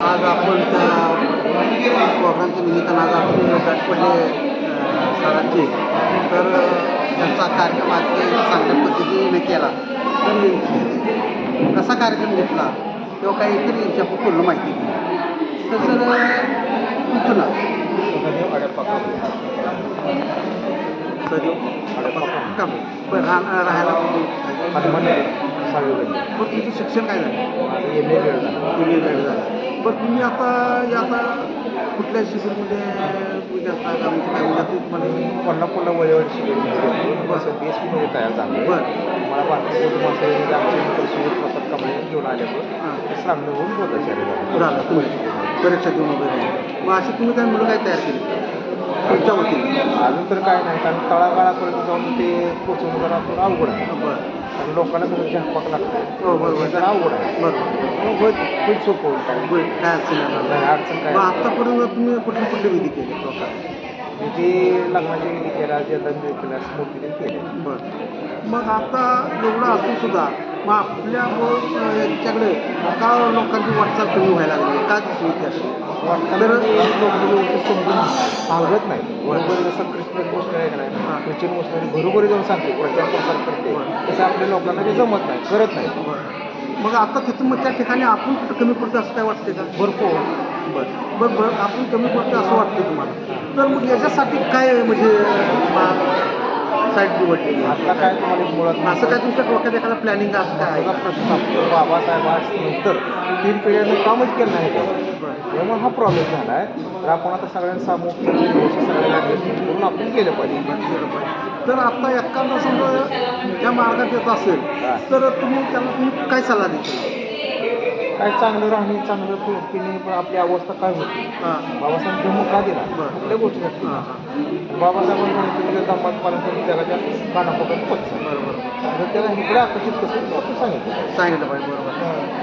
आज आपण त्या प्रोग्रामच्या निमित्तानं आज आपण गाठ पडले सरांचे तर त्यांचा कार्यक्रम आज ते चांगल्या पद्धतीने केला तर यांची कसा कार्यक्रम घेतला किंवा काही तरी यांची आपण पूर्ण माहिती दिली तर सर तुमचं नाव सर काम बरं राह राहायला कुठे? मग तुमचं शिक्षण काय झालं? एम ए वेळ झाला तुम्ही वेळ झाला. बरं तुम्ही आता या आता कुठल्या शिबिरमध्ये म्हणजे आता काय म्हणजे काय म्हणजे तुम्हाला कोल्हापूरला वळेवर शिकवली बस बी एस पीमध्ये तयार झालं बरं. मला भारतीय कुटुंबाचे आमचे मित्र सुमित प्रताप कांबळे घेऊन आल्यावर ते सामने होऊन बोलायचे झालं. तुम्ही परीक्षा देऊन वगैरे. मग अशी तुम्ही काय मुलं काय तयार केली? तुमच्या वतीने. अजून तर काय नाही. कारण तळागाळापर्यंत जाऊन ते पोचवणं जरा थोडं अवघड आहे. बरं. कारण लोकांना थोडं झापाक लागतं. हो बरोबर. जरा अवघड आहे बरोबर. मग होईल होईल सोपं होईल. काय होईल काय अडचण येणार नाही. नाही, अडचण काय मग आत्तापर्यंत तुम्ही कुठले कुठले विधी केले? स्वतः मी ते लग्नाची विधी केला जलद केला मूर्ती ते केले. बरं. मग आता एवढं असून सुद्धा मग आपल्या याच्याकडे का लोकांची वाटचाल कमी व्हायला लागली? का दिसली अशी? सांगत नाही. बरोबर जसं कृष्ण गोष्ट आहे का हां. नाही ख्रिश्चन गोष्ट आहे घरोघरी जाऊन सांगते प्रचार प्रसार करते. तसं आपल्या लोकांना ते जमत नाही करत नाही. बरं. मग आता तिथं मग त्या ठिकाणी आपण कुठं कमी पडतो असं काय वाटते का? भरपूर. बरं. बरं बरं. आपण कमी पडतो असं वाटतं तुम्हाला. तर मग याच्यासाठी काय म्हणजे साईड? आता काय तुम्हाला मुळात असं काय तुमच्या डोक्यात एखादा प्लॅनिंग असं काय? आहे प्रश्न असतो बाबासाहेबांनंतर तीन पिढ्यांनी कामच केलं नाही का? त्यामुळे हा प्रॉब्लेम झाला आहे तर आपण आता सगळ्यांना सामूहिक चर्चेने सगळ्यांना adjustment करून आपण केलं पाहिजे. तर आता एखादा समजा त्या मार्गात येत असेल तर तुम्ही त्याला तुम्ही काय सल्ला देता? काय चांगलं राहणे चांगलं पिणे आपली अवस्था काय होती? हां. बाबासाहेब जन्म का दिला? बरं. कुठल्या दिला? बाबासाहेबांनी सांगितलं दामात पालन करून जगाच्या कानाकोपऱ्यात पक्ष बरोबर. तर त्याला इकडे आकर्षित कसं आपण सांगितलं. सांगितलं पाहिजे बरोबर.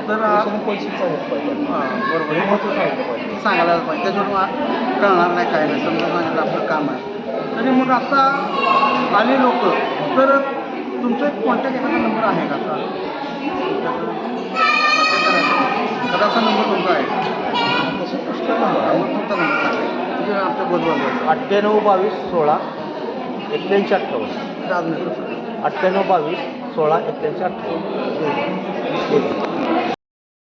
तर आ- देशाने पैसे सांगितलं पाहिजे. हां बरोबर. हे महत्त्व सांगितलं पाहिजे. सांगायला पाहिजे. त्याच्यावर कळणार नाही काय नाही. समजा सांगितलं आपलं काम आहे. आणि मग आता आले लोक. तर तुमचा एक कॉन्टॅक्ट एखादा नंबर आहे का? आता अठ्ठ्याण्णव बावीस सोळा एक्क्याऐंशी अठ्ठावन्न. अठ्ठ्याण्णव बावीस सोळा एक्क्याऐंशी अठ्ठावन्न.